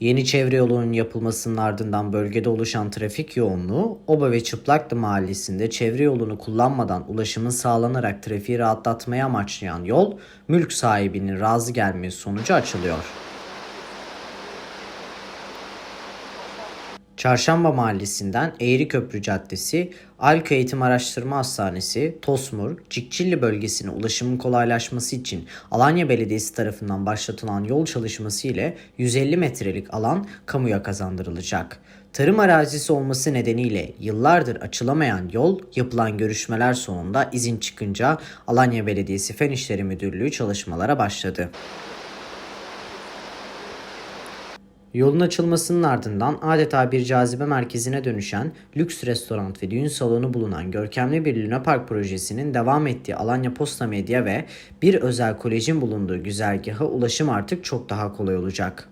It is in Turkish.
Yeni çevre yolunun yapılmasının ardından bölgede oluşan trafik yoğunluğu, Oba ve Çıplaklı mahallesinde çevre yolunu kullanmadan ulaşımın sağlanarak trafiği rahatlatmayı amaçlayan yol, mülk sahibinin razı gelmesi sonucu açılıyor. Çarşamba Mahallesi'nden Eğriköprü Caddesi, Alköy Eğitim Araştırma Hastanesi, Tosmur, Cikçilli bölgesine ulaşımın kolaylaşması için Alanya Belediyesi tarafından başlatılan yol çalışması ile 150 metrelik alan kamuya kazandırılacak. Tarım arazisi olması nedeniyle yıllardır açılamayan yol yapılan görüşmeler sonunda izin çıkınca Alanya Belediyesi Fen İşleri Müdürlüğü çalışmalara başladı. Yolun açılmasının ardından adeta bir cazibe merkezine dönüşen lüks restoran ve düğün salonu bulunan görkemli bir Luna Park projesinin devam ettiği Alanya Posta Medya ve bir özel kolejin bulunduğu güzergaha ulaşım artık çok daha kolay olacak.